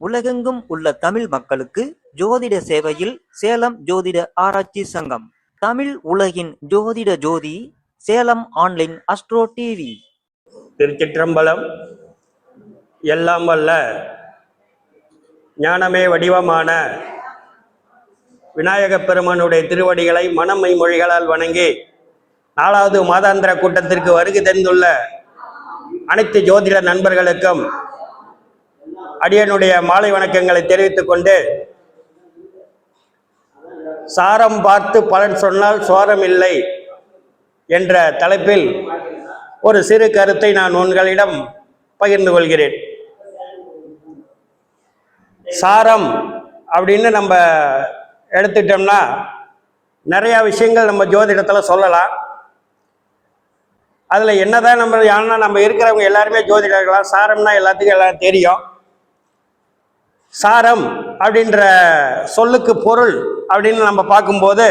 உலகெங்கும் உள்ள தமிழ் மக்களுக்கு ஜோதிட சேவையில் சேலம் ஜோதிட ஆராய்ச்சி சங்கம். தமிழ் உலகின் ஜோதிட ஜோதி சேலம் ஆன்லைன் அஸ்ட்ரோ டிவி. திருச்சிற்றம்பலம் எல்லாம் வல்ல ஞானமே வடிவமான விநாயகப் பெருமானுடைய திருவடிகளை மனமை மொழிகளால் வணங்கி நாலாவது மாதாந்திர கூட்டத்திற்கு வருகை தெரிந்துள்ள அனைத்து ஜோதிட நண்பர்களுக்கும் அடியனுடைய மாலை வணக்கங்களை தெரிவித்துக் கொண்டு சாரம் பார்த்து பலன் சொன்னால் சோரம் இல்லை என்ற தலைப்பில் ஒரு சிறு கருத்தை நான் உங்களிடம் பகிர்ந்து கொள்கிறேன். சாரம் அப்படின்னு நம்ம எடுத்துட்டோம்னா நிறைய விஷயங்கள் நம்ம ஜோதிடத்தில் சொல்லலாம். அதில் என்னதான் நம்ம ஆனால் நம்ம இருக்கிறவங்க எல்லாருமே ஜோதிடர்களா சாரம்னா எல்லாத்துக்கும் எல்லாம் தெரியும். சாரம் அப்படின்ற சொல்லுக்கு பொருள் அப்படின்னு நம்ம பார்க்கும்போது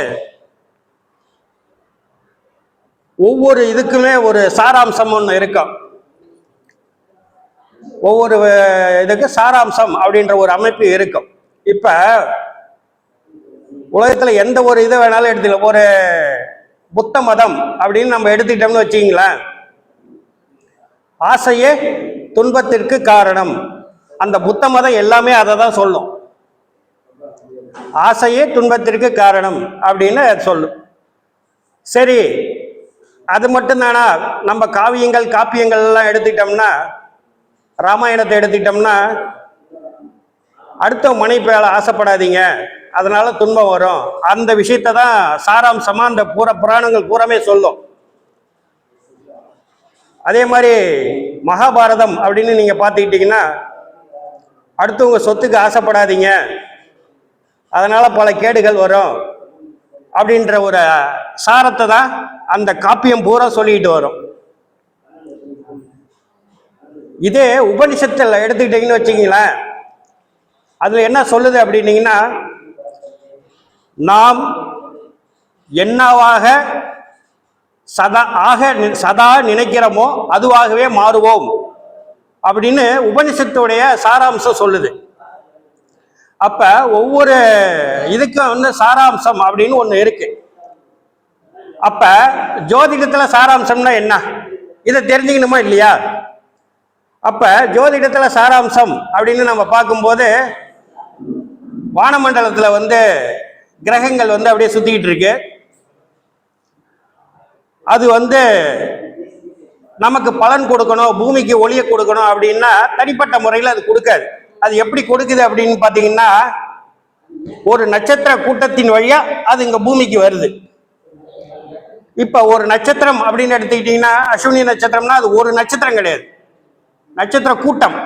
ஒவ்வொரு இதுக்குமே ஒரு சாராம்சம் ஒன்று இருக்கும் ஒவ்வொரு இதுக்கு சாராம்சம் அப்படின்ற ஒரு அமைப்பு இருக்கும் இப்போ உலகத்தில் எந்த ஒரு இதை வேணாலும் எடுத்துக்கலாம். ஒரு புத்த மதம் அப்படின்னு நம்ம எடுத்துக்கிட்டோம்னு வச்சிங்களேன் ஆசையே துன்பத்திற்கு காரணம். அந்த புத்த மதம் எல்லாமே அதை தான் சொல்லும். ஆசையே துன்பத்திற்கு காரணம் அப்படின்னு சொல்லும். சரி அது மட்டும்தானா? நம்ம காவியங்கள் காப்பியங்கள் எல்லாம் எடுத்துக்கிட்டோம்னா ராமாயணத்தை எடுத்துக்கிட்டோம்னா அடுத்த மனைப்பேல ஆசைப்படாதீங்க. அதனால துன்பம் வரும். அந்த விஷயத்தை தான் சாராம்சமா அந்த பூர புராணங்கள் பூராமே சொல்லும். அதே மாதிரி மகாபாரதம் அப்படின்னு நீங்க பார்த்துக்கிட்டிங்கன்னா அடுத்தவங்க சொத்துக்கு ஆசைப்படாதீங்க. அதனால் பல கேடுகள் வரும். அப்படின்ற ஒரு சாரத்தை தான் அந்த காப்பியம் பூரா சொல்லிட்டு வரும். இதே உபனிஷத்தில் எடுத்துக்கிட்டீங்கன்னு வச்சுங்களேன் அதில் என்ன சொல்லுது அப்படின்னீங்கன்னா நாம் என்னவாக சதா ஆக நி- சதா நினைக்கிறோமோ அதுவாகவே மாறுவோம். அப்படின்னு உபனிஷத்துடைய சாராம்சம் சொல்லுது. அப்ப ஒவ்வொரு இதுக்கும் வந்து சாராம்சம் அப்படின்னு ஒன்று இருக்கு. அப்ப ஜோதிடத்துல சாராம்சம்னா என்ன? இதை தெரிஞ்சுக்கணுமா இல்லையா? அப்ப ஜோதிடத்துல சாராம்சம் அப்படின்னு நம்ம பார்க்கும்போது வானமண்டலத்துல வந்து கிரகங்கள் வந்து அப்படியே சுத்திக்கிட்டு இருக்கு. அது வந்து நமக்கு பலன் கொடுக்கணும் பூமிக்கு ஒளியை கொடுக்கணும் அப்படின்னா தனிப்பட்ட முறையில் அது கொடுக்காது. அது எப்படி கொடுக்குது அப்படின்னு பார்த்தீங்கன்னா ஒரு நட்சத்திர கூட்டத்தின் வழியா அது இங்க பூமிக்கு வருது. இப்ப ஒரு நட்சத்திரம் அப்படின்னு எடுத்துக்கிட்டீங்கன்னா அஸ்வினி நட்சத்திரம்னா அது ஒரு நட்சத்திரம் கிடையாது. நட்சத்திர கூட்டம்.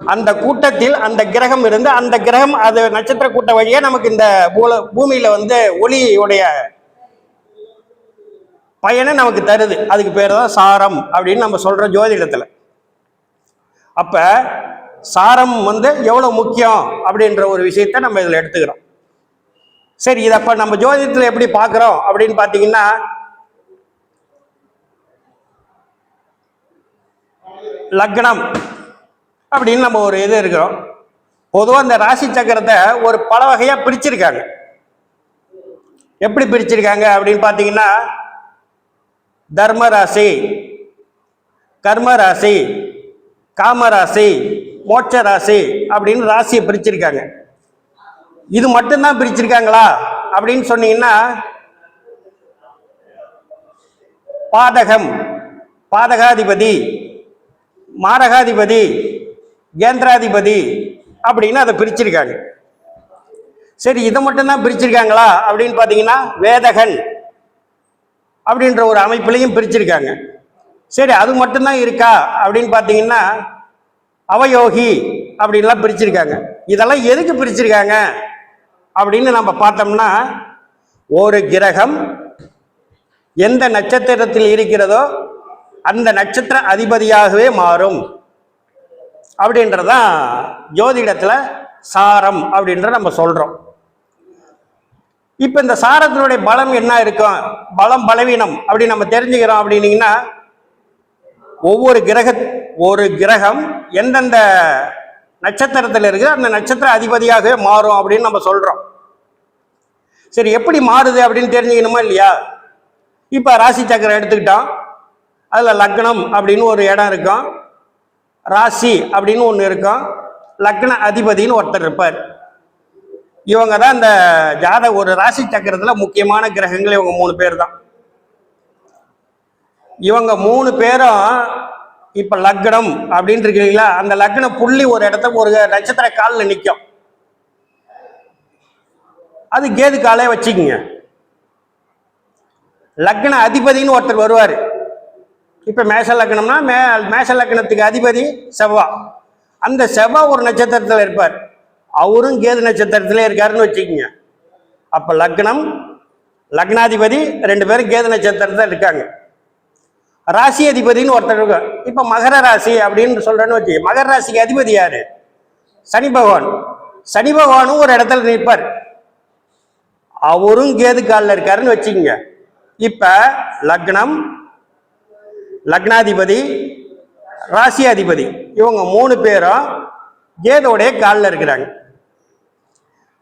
அந்த கூட்டத்தில் அந்த கிரகம் இருந்து அந்த கிரகம் அது நட்சத்திர கூட்ட வழியே நமக்கு இந்த பூல பூமியில வந்து ஒளியுடைய பயனை நமக்கு தருது. அதுக்கு பேர் தான் சாரம் அப்படின்னு நம்ம சொல்கிறோம் ஜோதிடத்தில். அப்போ சாரம் வந்து எவ்வளோ முக்கியம் அப்படின்ற ஒரு விஷயத்தை நம்ம இதில் எடுத்துக்கிறோம். சரி இதை அப்போ நம்ம ஜோதிடத்தில் எப்படி பார்க்குறோம் அப்படின்னு பார்த்தீங்கன்னா லக்னம் அப்படின்னு நம்ம ஒரு இது இருக்கிறோம். பொதுவாக இந்த ராசி சக்கரத்தை ஒரு பல வகையாக பிரிச்சிருக்காங்க. எப்படி பிரிச்சிருக்காங்க அப்படின்னு பார்த்தீங்கன்னா தர்ம ராசி காமராசி ராசி மோட்ச ராசி அப்படின்னு ராசியை பிரிச்சிருக்காங்க. இது மட்டும்தான் பிரிச்சிருக்காங்களா? அப்படின்னு சொன்னீங்கன்னா பாதகம் பாதகாதிபதி மாரகாதிபதி கேந்திராதிபதி அப்படின்னு அதை பிரிச்சிருக்காங்க. சரி இதை மட்டும்தான் பிரிச்சிருக்காங்களா? அப்படின்னு பார்த்தீங்கன்னா வேதகன். அப்படின்ற ஒரு அமைப்புலையும் பிரிச்சிருக்காங்க. சரி அது மட்டும்தான் இருக்கா? அப்படின்னு பார்த்தீங்கன்னா அவயோகி அப்படின்லாம் பிரிச்சிருக்காங்க. இதெல்லாம் எதுக்கு பிரிச்சிருக்காங்க? அப்படின்னு நம்ம பார்த்தோம்னா ஒரு கிரகம் எந்த நட்சத்திரத்தில் இருக்கிறதோ அந்த நட்சத்திர அதிபதியாகவே மாறும். அப்படின்றதான் ஜோதிடத்தில் சாரம் அப்படின்ற நம்ம சொல்கிறோம் இப்ப இந்த சாரத்தினுடைய பலம் என்ன இருக்கும் பலம் பலவீனம் அப்படி நம்ம தெரிஞ்சுக்கிறோம் அப்படின்னீங்கன்னா ஒவ்வொரு கிரக ஒரு கிரகம் எந்தெந்த நட்சத்திரத்தில் இருக்குது அந்த நட்சத்திர அதிபதியாகவே மாறும் அப்படின்னு நம்ம சொல்றோம். சரி எப்படி மாறுது அப்படின்னு தெரிஞ்சுக்கணுமா இல்லையா? இப்போ ராசி சக்கரம் எடுத்துக்கிட்டோம். அதில் லக்னம் அப்படின்னு ஒரு இடம் இருக்கும். ராசி அப்படின்னு ஒன்று இருக்கும். லக்ன அதிபதின்னு ஒருத்தர் இருப்பார். இவங்க தான் இந்த ஜாத ஒரு ராசி சக்கரத்தில் முக்கியமான கிரகங்கள் இவங்க மூணு பேர் தான் இவங்க மூணு பேரும் இப்ப லக்னம் அப்படின்னு இருக்கிறீங்களா அந்த லக்ன புள்ளி ஒரு இடத்துக்கு ஒரு நட்சத்திர காலில் நிற்கும் அது கேது காலே வச்சுக்கோங்க. லக்ன அதிபதின்னு ஒருத்தர் வருவார். இப்போ மேஷ லக்னம்னா மே மேஷ லக்னத்துக்கு அதிபதி செவ்வா. அந்த செவ்வா ஒரு நட்சத்திரத்தில் இருப்பார். அவரும் கேது நட்சத்திரத்திலே இருக்காருன்னு வச்சுக்கோங்க. அப்போ லக்னம் லக்னாதிபதி ரெண்டு பேரும் கேது நட்சத்திரத்தில் இருக்காங்க. ராசி அதிபதினு ஒருத்தர் இருக்கும் இப்போ மகர ராசி அப்படின்னு சொல்கிறேன்னு வச்சு மகர ராசிக்கு அதிபதி யார்? சனி பகவான். சனி பகவானும் ஒரு இடத்துல நிற்பார். அவரும் கேது காலில் இருக்காருன்னு வச்சுக்கோங்க. இப்போ லக்னம் லக்னாதிபதி ராசி அதிபதி இவங்க மூணு பேரும் கேதோடைய காலில் இருக்கிறாங்க.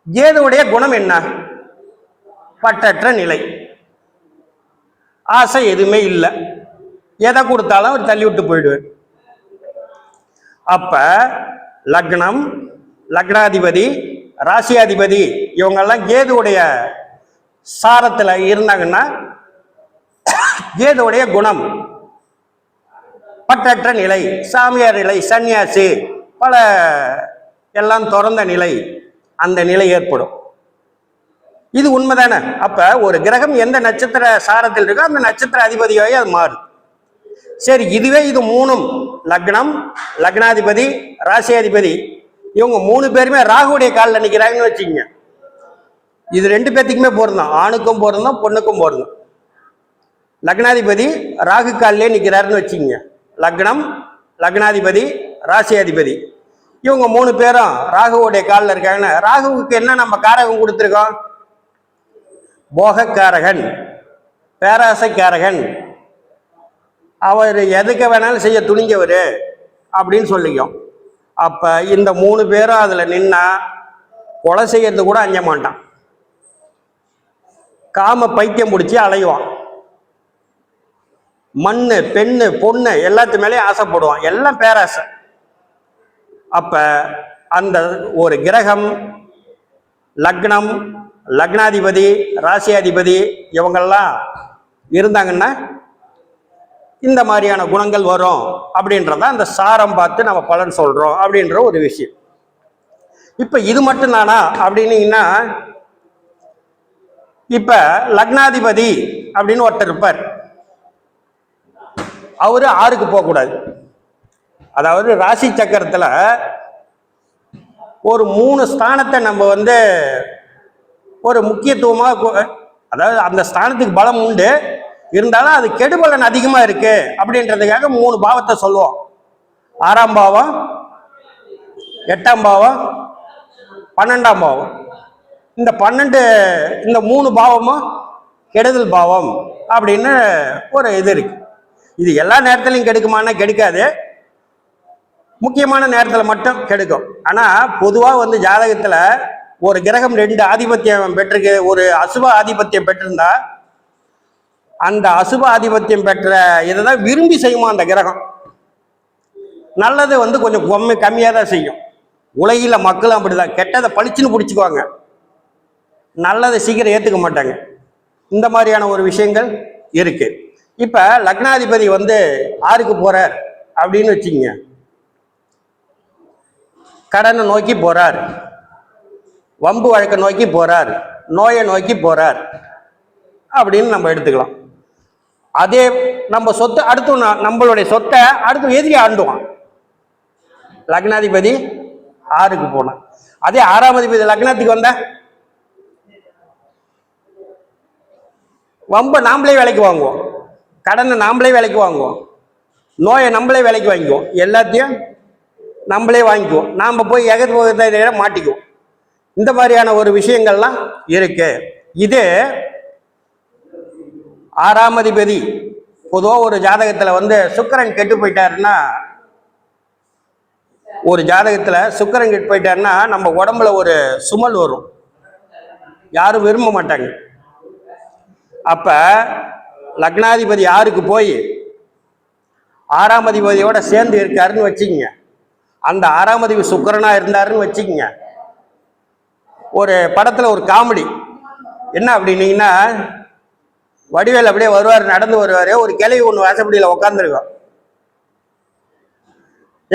கேதுவுடைய குணம் என்ன? பட்டற்ற நிலை. ஆசை எதுவுமே இல்லை. எதை கொடுத்தாலும் அவர் தள்ளி விட்டு போயிடுவார். அப்ப லக்னம் லக்னாதிபதி ராசியாதிபதி இவங்கெல்லாம் கேதுவுடைய சாரத்தில் இருந்தாங்கன்னா கேதுவுடைய குணம் பற்றற்ற நிலை சாமியார் நிலை சன்னியாசி பல எல்லாம் திறந்த நிலை. அந்த நிலை ஏற்படும். இது உண்மைதானே? அப்ப ஒரு கிரகம் எந்த நட்சத்திர சாரத்தில் இருக்கோ அந்த நட்சத்திர அதிபதியாகி அது மாறும். சரி இதுவே இது மூணும். லக்னம் லக்னாதிபதி ராசியாதிபதி. இவங்க மூணு பேருமே ராகுடைய காலில் நிற்கிறாங்கன்னு வச்சுக்கோங்க. இது ரெண்டு பேர்த்துக்குமே பொருந்தோம். ஆணுக்கும் பொருந்தோம் பொண்ணுக்கும் பொருந்தோம். லக்னாதிபதி ராகு காலிலே நிற்கிறாருன்னு வச்சுக்கோங்க. லக்னம் லக்னாதிபதி ராசியாதிபதி. இவங்க மூணு பேரும் ராகுவோடைய காலில் இருக்காங்கன்னா. ராகுவுக்கு என்ன நம்ம காரகம் கொடுத்துருக்கோம்? போகக்காரகன் பேராசைக்காரகன். அவர் எதுக்கு வேணாலும் செய்ய துணிஞ்சவர் அப்படின்னு சொல்லிக்கும். அப்போ இந்த மூணு பேரும் அதில் நின்னா கொலை செய்யறது கூட அஞ்ச மாட்டான். காம பைத்தியம் பிடிச்சி அலையுவான் மண் பெண்ணு பொண்ணு எல்லாத்து மேலேயும் ஆசைப்படுவான். எல்லாம் பேராசை. அப்போ அந்த ஒரு கிரகம் லக்னம் லக்னாதிபதி ராசியாதிபதி இவங்கெல்லாம் இருந்தாங்கன்னா இந்த மாதிரியான குணங்கள் வரும் அப்படின்றத அந்த சாரம் பார்த்து நம்ம பலன் சொல்கிறோம் அப்படின்ற ஒரு விஷயம். இப்போ இது மட்டும் தானா அப்படின்னீங்கன்னா இப்போ லக்னாதிபதி அப்படின்னு ஒருத்தர் இருப்பார். அவரு ஆறுக்கு போகக்கூடாது. அதாவது ராசி சக்கரத்தில் ஒரு மூணு ஸ்தானத்தை நம்ம வந்து ஒரு முக்கியத்துவமாக அதாவது அந்த ஸ்தானத்துக்கு பலம் உண்டு. இருந்தாலும் அது கெடுபலன் அதிகமாக இருக்கு அப்படின்றதுக்காக மூணு பாவத்தை சொல்லுவோம். ஆறாம் பாவம் எட்டாம் பாவம் பன்னெண்டாம் பாவம். இந்த பன்னெண்டு இந்த மூணு பாவமும் கெடுதல் பாவம் அப்படின்னு ஒரு இது இருக்கு. இது எல்லா நேரத்துலையும் கெடுக்குமானா கெடுக்காது. முக்கியமான நேரத்தில் மட்டும் கெடுக்கும். ஆனால் பொதுவாக வந்து ஜாதகத்தில் ஒரு கிரகம் ரெண்டு ஆதிபத்தியம் பெற்றிருக்கு ஒரு அசுப ஆதிபத்தியம் பெற்றிருந்தா அந்த அசுப ஆதிபத்தியம் பெற்ற இதை தான் விரும்பி செய்யுமா அந்த கிரகம்? நல்லது வந்து கொஞ்சம் கம்மி கம்மியாக தான் செய்யும். உலகில் மக்களும் அப்படிதான். கெட்டதை பளிச்சுன்னு பிடிச்சிக்குவாங்க. நல்லதை சீக்கிரம் ஏற்றுக்க மாட்டாங்க. இந்த மாதிரியான ஒரு விஷயங்கள் இருக்குது இப்போ லக்னாதிபதி வந்து ஆறுக்கு போகிறார் அப்படின்னு வச்சுக்கோங்க. கடனை நோக்கி போறார். வம்பு வழக்கை நோக்கி போறார். நோயை நோக்கி போறார். அப்படின்னு நம்ம எடுத்துக்கலாம். அதே நம்ம சொத்து அடுத்து நம்மளுடைய சொத்தை அடுத்து எதிரி ஆண்டுவான். லக்னாதிபதி ஆறுக்கு போனான். அதே ஆறாம் அதிபதி லக்னத்துக்கு வந்த? வம்ப நாமளே விலைக்கு வாங்குவோம். கடனை நாமளே விலைக்கு வாங்குவோம். நோயை நம்மளே விலைக்கு வாங்கிக்குவோம். எல்லாத்தையும் நம்மளே வாங்கிக்குவோம். நாம் போய் எகத்து போகிறத மாட்டிக்குவோம். இந்த மாதிரியான ஒரு விஷயங்கள்லாம் இருக்கு. இது ஆறாம் அதிபதி பொதுவாக ஒரு ஜாதகத்தில் வந்து சுக்கிரன் கெட்டு போயிட்டாருன்னா ஒரு ஜாதகத்தில் சுக்கிரன் கெட்டு போயிட்டாருன்னா நம்ம உடம்புல ஒரு சுமல் வரும். யாரும் விரும்ப மாட்டாங்க. அப்போ லக்னாதிபதி யாருக்கு போய் ஆறாம் அதிபதியோட சேர்ந்து இருக்காருன்னு வச்சுக்கங்க. அந்த ஆறாம் அதிபதி சுக்கிரனா இருந்தாருன்னு வச்சுக்கங்க. ஒரு படத்தில் ஒரு காமெடி. என்ன அப்படின்னீங்கன்னா வடிவேல் அப்படியே வருவார் நடந்து வருவார். ஒரு கிளவி ஒன்று வாசப்படியில் உட்காந்துருக்கோம்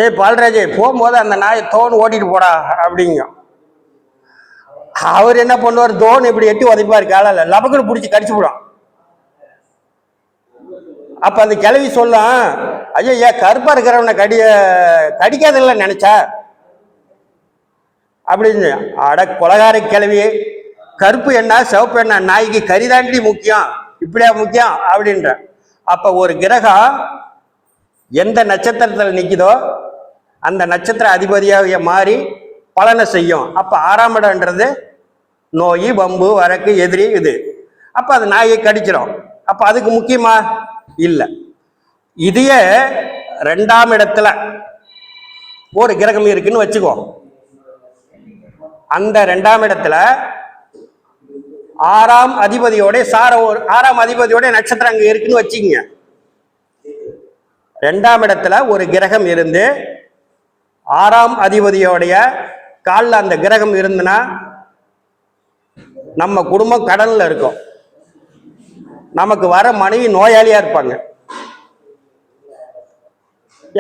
ஏய் பால்ராஜே போகும்போது அந்த நாயை தோன் ஓட்டிட்டு போடா அப்படிங்க. அவர் என்ன பண்ணுவார்? தோன் இப்படி எட்டி உதைப்பார் காலால். லபக்குன்னு பிடிச்சி கடிச்சு விடும் அப்போ அந்த கிழவி சொல்லும் ஐயோ ஏன் கருப்பாக இருக்கிறவனை கடிய கடிக்காதில்ல நினச்சா? அப்படின்னு அட கொலகார கிழவி கருப்பு என்ன சிவப்பு என்ன நாய்க்கு கரிதாண்டி முக்கியம் இப்படியா முக்கியம்? அப்படின்ற. அப்போ ஒரு கிரகம் எந்த நட்சத்திரத்தில் நிற்குதோ அந்த நட்சத்திர அதிபதியாக மாறி பலனை செய்யும். அப்போ ஆறாம் இடம்ன்றது நோய் வம்பு வரக்கு எதிரி இது. அப்போ அது நாயை கடிச்சிடும் அப்ப அதுக்கு முக்கியமா இல்லை. இதையே ரெண்டாம் இடத்துல ஒரு கிரகம் இருக்குன்னு வச்சுக்கோ. அந்த ரெண்டாம் இடத்துல ஆறாம் அதிபதியோட சார ஒரு ஆறாம் அதிபதியோட நட்சத்திரம் அங்க இருக்குன்னு வச்சுக்கங்க. ரெண்டாம் இடத்துல ஒரு கிரகம் இருந்து ஆறாம் அதிபதியோடைய காலில் அந்த கிரகம் இருந்துன்னா நம்ம குடும்பம் கடல்ல இருக்கும். நமக்கு வர மனைவி நோயாளியாக இருப்பாங்க.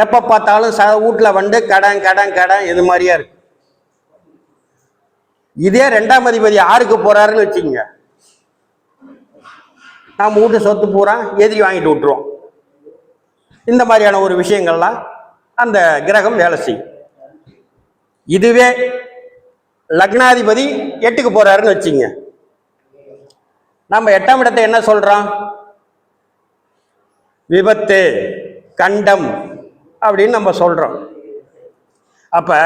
எப்போ பார்த்தாலும் ச வீட்டில் வந்து கடன் கடன் கடன் இது மாதிரியா இருக்கு. இதே ரெண்டாம் அதிபதி யாருக்கு போறாருன்னு வச்சுக்கோங்க. நம்ம வீட்டு சொத்து பூரா எதிரி வாங்கிட்டு விட்டுருவோம். இந்த மாதிரியான ஒரு விஷயங்கள்லாம் அந்த கிரகம் வேலை செய்யும். இதுவே லக்னாதிபதி எட்டுக்கு போறாருன்னு வச்சுங்க நம்ம எட்டாம் இடத்தை என்ன சொல்றோம்? விபத்து கண்டம் அப்படின்னு நம்ம சொல்றோம். அப்ப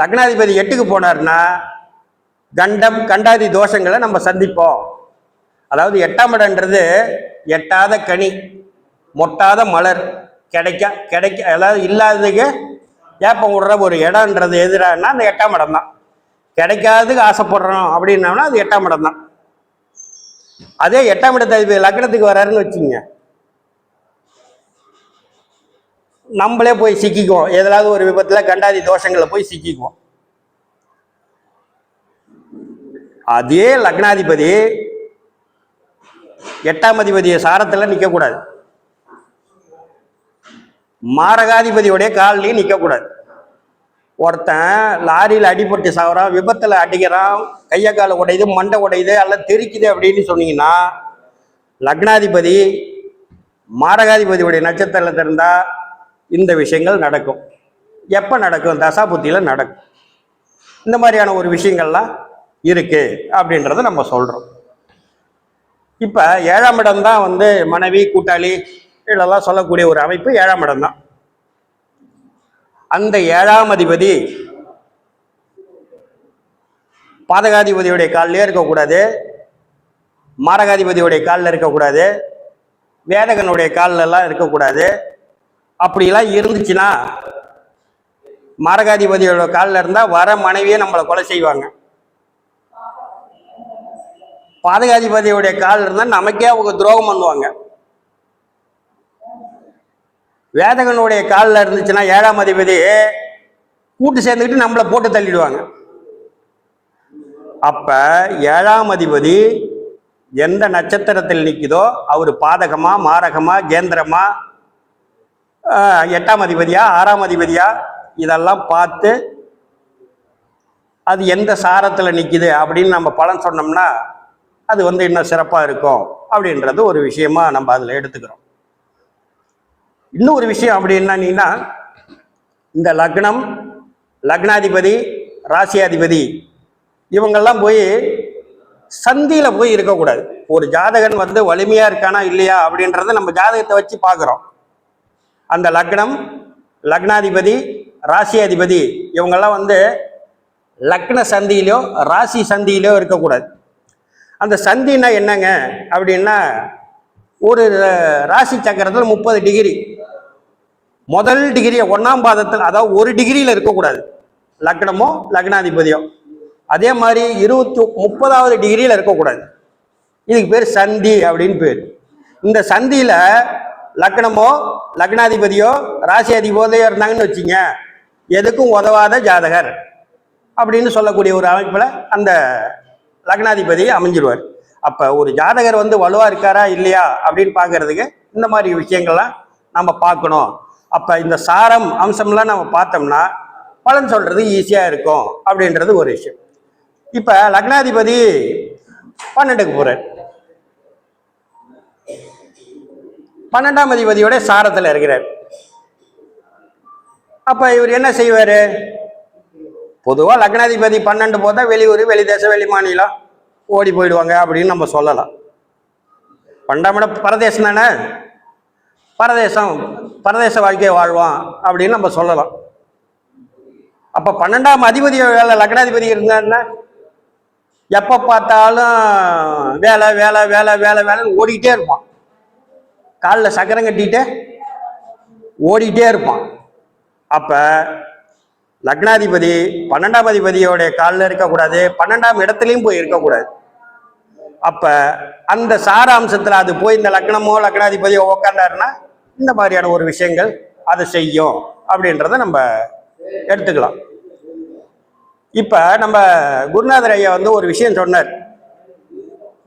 லக்னாதிபதி எட்டுக்கு போனார்னா கண்டம் கண்டாதி தோஷங்களை நம்ம சந்திப்போம். அதாவது எட்டாம் இடம்ன்றது எட்டாத கனி மொட்டாத மலர் கிடைக்க கிடைக்க அதாவது இல்லாததுக்கு ஏப்பம் விடுற ஒரு இடம்ன்றது எதிரானா அந்த எட்டாம் இடம் தான் கிடைக்காததுக்கு ஆசைப்படுறோம் அப்படின்னோம்னா அது எட்டாம் இடம் தான் அதே எட்டாம் இடத்தை அதிபதி லக்னத்துக்கு வராருன்னு வச்சுங்க நம்மளே போய் சிக்கிக்குவோம். எதாவது ஒரு விபத்துல கண்டாதி தோஷங்களை போய் சிக்கிக்குவோம். அதே லக்னாதிபதி எட்டாம் அதிபதிய சாரத்துல நிற்கக்கூடாது மாரகாதிபதியோடைய கால்லையும் நிற்கக்கூடாது ஒருத்தன் லாரியில் அடிபட்டு சாகுறான் விபத்தில் அடிக்கிறான் கையை காலை உடையுது மண்டை உடையுது எல்லாம் தெரிக்குது அப்படின்னு சொன்னீங்கன்னா லக்னாதிபதி மாரகாதிபதியுடைய நட்சத்திரத்தில் இருந்தால் இந்த விஷயங்கள் நடக்கும். எப்போ நடக்கும்? தசாபுத்தியில் நடக்கும். இந்த மாதிரியான ஒரு விஷயங்கள்லாம் இருக்குது அப்படின்றத நம்ம சொல்கிறோம் இப்போ ஏழாம் இடம் தான் வந்து மனைவி கூட்டாளி இதெல்லாம் சொல்லக்கூடிய ஒரு அமைப்பு ஏழாம் இடம் தான். அந்த ஏழாம் அதிபதி பாதகாதிபதியுடைய காலிலே இருக்கக்கூடாது. மாரகாதிபதியுடைய காலில் இருக்கக்கூடாது. வேதகனுடைய காலிலெல்லாம் இருக்கக்கூடாது. அப்படிலாம் இருந்துச்சுன்னா மாரகாதிபதியோட காலில் இருந்தால் வர மனைவியே நம்மளை கொலை செய்வாங்க. பாதகாதிபதியுடைய கால் இருந்தால் நமக்கே அவங்க துரோகம் பண்ணுவாங்க. வேதகனுடைய காலில் இருந்துச்சுன்னா ஏழாம் அதிபதி கூட்டு சேர்ந்துக்கிட்டு நம்மளை போட்டு தள்ளிடுவாங்க. அப்போ ஏழாம் அதிபதி எந்த நட்சத்திரத்தில் நிற்குதோ அவர் பாதகமா மாரகமா கேந்திரமா எட்டாம் அதிபதியா ஆறாம் அதிபதியா இதெல்லாம் பார்த்து அது எந்த சாரத்தில் நிற்குது அப்படின்னு நம்ம பலன் சொன்னோம்னா அது வந்து இன்னும் சிறப்பாக இருக்கும் அப்படின்றது ஒரு விஷயமா நம்ம அதில் எடுத்துக்கிறோம். இன்னும் ஒரு விஷயம் அப்படி என்னன்னா இந்த லக்னம் லக்னாதிபதி ராசியாதிபதி இவங்கெல்லாம் போய் சந்தியில் போய் இருக்கக்கூடாது. ஒரு ஜாதகன் வந்து வலிமையாக இருக்கானா இல்லையா அப்படின்றத நம்ம ஜாதகத்தை வச்சு பார்க்குறோம். அந்த லக்னம் லக்னாதிபதி ராசியாதிபதி இவங்கெல்லாம் வந்து லக்ன சந்தியிலோ ராசி சந்தியிலோ இருக்கக்கூடாது. அந்த சந்தின்னா என்னங்க அப்படின்னா ஒரு ராசி சக்கரத்தில் முப்பது டிகிரி முதல் டிகிரி ஒன்றாம் பாதத்தில் அதாவது ஒரு டிகிரியில் இருக்கக்கூடாது. லக்னமோ லக்னாதிபதியோ. அதே மாதிரி இருபத்தி முப்பதாவது டிகிரியில் இருக்கக்கூடாது. இதுக்கு பேர் சந்தி அப்படின்னு பேர். இந்த சந்தியில் லக்னமோ லக்னாதிபதியோ ராசி அதிபதியோ இருந்தாங்கன்னு வச்சுங்க எதுக்கும் உதவாத ஜாதகர் அப்படின்னு சொல்லக்கூடிய ஒரு அமைப்பில் அந்த லக்னாதிபதி அமைஞ்சிருவார். அப்போ ஒரு ஜாதகர் வந்து வலுவாக இருக்காரா இல்லையா அப்படின்னு பார்க்கறதுக்கு இந்த மாதிரி விஷயங்கள்லாம் நம்ம பார்க்கணும். அப்போ இந்த சாரம் அம்சம்லாம் நம்ம பார்த்தோம்னா பலன் சொல்கிறது ஈஸியாக இருக்கும் அப்படின்றது ஒரு விஷயம். இப்போ லக்னாதிபதி பன்னெண்டுக்கு போகிறார் பன்னெண்டாம் அதிபதியோட சாரத்தில் இருக்கிறார். அப்போ இவர் என்ன செய்வார்? பொதுவாக லக்னாதிபதி பன்னெண்டு போதா வெளியூர் வெளி தேசம் வெளி மாநிலம். ஓடி போயிடுவாங்க அப்படின்னு நம்ம சொல்லலாம். பன்னெண்டாம் பரதேசம் தானே? பரதேசம் பரதேச வாழ்க்கையை வாழ்வான் அப்படின்னு நம்ம சொல்லலாம். அப்போ பன்னெண்டாம் அதிபதி வேலை லக்னாதிபதி இருந்தாருன்னா எப்போ பார்த்தாலும் வேலை வேலை வேலை வேலை வேலைன்னு ஓடிக்கிட்டே இருப்பான். காலில் சக்கரம் கட்டிட்டு ஓடிக்கிட்டே இருப்பான். அப்போ லக்னாதிபதி பன்னெண்டாம் அதிபதியோடைய காலில் இருக்கக்கூடாது பன்னெண்டாம் இடத்துலையும் போய் இருக்கக்கூடாது. அப்போ அந்த சாராம்சத்தில் அது போய் இந்த லக்னமோ லக்னாதிபதியோ உக்காண்டாருன்னா இந்த மாதிரியான ஒரு விஷயங்கள் அதை செய்யும் அப்படின்றத நம்ம எடுத்துக்கலாம். இப்போ நம்ம குருநாதர் ஐயா வந்து ஒரு விஷயம் சொன்னார்.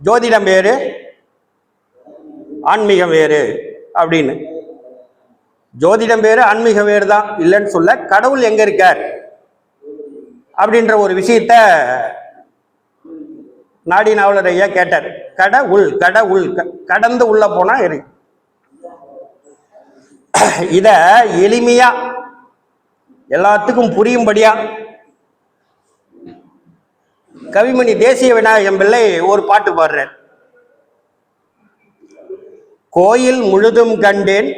ஜோதிடம் வேறு ஆன்மீகம் வேறு அப்படின்னு. ஜோதிடம் வேறு ஆன்மீகம் வேறு தான் இல்லைன்னு சொல்ல கடவுள் எங்கே இருக்கார் அப்படின்ற ஒரு விஷயத்த நாடி நாவலர் ஐயா கேட்டார். கட உள் கட உள் க- கடந்து உள்ள போனா இருக்கு இத எளிமையா எல்லாத்துக்கும் புரியும்படியா கவிமணி தேசிய விநாயகம் பிள்ளை ஒரு பாட்டு பாடுறார். கோயில் முழுதும் கண்டேன்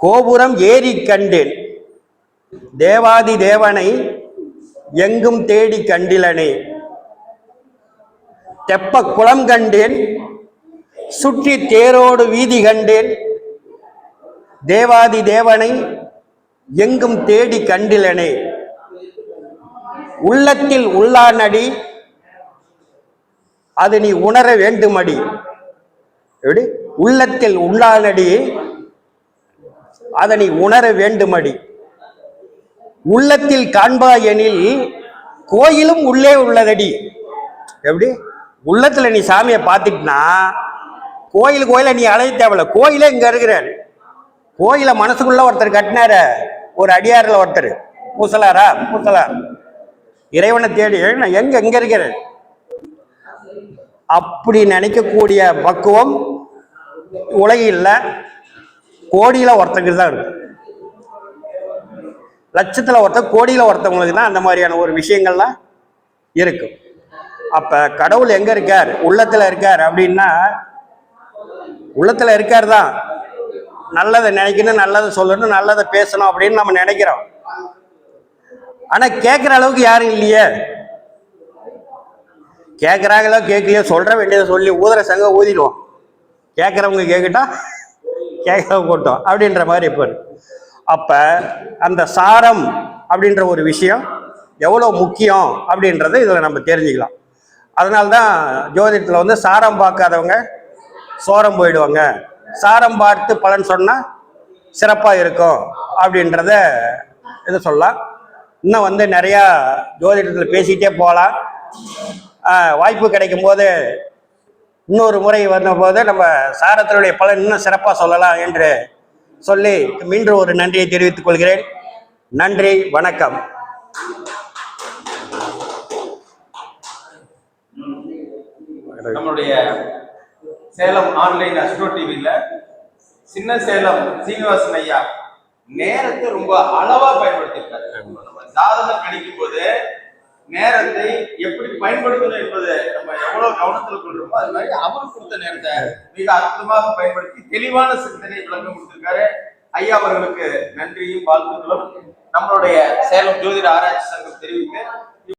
கோபுரம் ஏறி கண்டேன் தேவாதி தேவனை எங்கும் தேடி கண்டிலனே தெப்ப குளம் கண்டேன் சுற்றி தேரோடு வீதி கண்டேன். தேவாதி தேவனை எங்கும் தேடி கண்டிலனே. உள்ளத்தில் உள்ளானடி அது நீ உணர வேண்டுமடி. எப்படி? உள்ளத்தில் உள்ளானடி அதனை உணர வேண்டுமடி. உள்ளத்தில் காண்பாயெனில் கோயிலும் உள்ளே உள்ளதடி. எப்படி? உள்ளத்துல நீ சாமியை பார்த்துட்டுனா கோயில் கோயில நீ அலைய தேவையில்ல. கோயிலே இங்க இருக்கிறார். கோயில மனசுக்குள்ள ஒருத்தர் கட்டினாரு ஒரு அடியாரில் ஒருத்தர். பூசலாரா பூசலார் இறைவனை தேடி நான் எங்க எங்க இருக்கிறேன் அப்படி நினைக்கக்கூடிய பக்குவம் உலகில் கோடியில ஒருத்தங்களுக்கு தான் இருக்கு. லட்சத்துல ஒருத்தர் கோடியில ஒருத்தவங்களுக்கு தான் அந்த மாதிரியான ஒரு விஷயங்கள்லாம் இருக்கும் அப்ப கடவுள் எங்க இருக்கார்? உள்ளத்துல இருக்கார் அப்படின்னா உள்ளத்துல இருக்கார் தான். நல்லதை நினைக்கணும் நல்லதை சொல்லணும் நல்லதை பேசணும் அப்படின்னு நம்ம நினைக்கிறோம். ஆனா கேட்குற அளவுக்கு யாரும் இல்லையே. கேட்குறாங்களோ கேட்கலையோ சொல்ற வேண்டியதை சொல்லி ஊதுற சங்க ஊதிடுவோம். கேட்குறவங்க கேட்கட்டா கேட்க கூட்டம் அப்படின்ற மாதிரி இப்போ அப்ப அந்த சாரம் அப்படின்ற ஒரு விஷயம் எவ்வளோ முக்கியம் அப்படின்றத இதில் நம்ம தெரிஞ்சுக்கலாம். அதனால தான் ஜோதிடத்தில் வந்து சாரம் பார்க்காதவங்க சோரம் போயிடுவாங்க. சாரம் பார்த்து பலன் சொன்னால் சிறப்பாக இருக்கும் அப்படின்றத இது சொல்லலாம். இன்னும் வந்து நிறையா ஜோதிடத்தில் பேசிக்கிட்டே போகலாம். வாய்ப்பு கிடைக்கும் போது இன்னொரு முறை வந்தபோது நம்ம சாரத்தினுடைய பலன் இன்னும் சிறப்பாக சொல்லலாம் என்று சொல்லி மீண்டும் ஒரு நன்றியை தெரிவித்துக் கொள்கிறேன். நன்றி வணக்கம். நம்மளுடைய சேலம் ஆன்லைன் அஸ்ட்ரோ டிவியில சின்ன சேலம் சீனிவாசன் ஐயா நேரத்தை ரொம்ப அளவா பயன்படுத்தியிருக்காரு. நம்ம ஜாதகம் கணிக்கும் போது நேரத்தை எப்படி பயன்படுத்தணும் என்பதை நம்ம எவ்வளவு கவனத்துல கொள்றோமோ அது மாதிரி அவர் கொடுத்த நேரத்தை மிக அற்புதமாக பயன்படுத்தி தெளிவான சிந்தனை விளக்கம் கொடுத்திருக்காரு. ஐயா அவர்களுக்கு நன்றியும் வாழ்த்துக்களும். நம்மளுடைய சேலம் ஜோதிட ஆராய்ச்சி சங்கம் தெரிவிக்க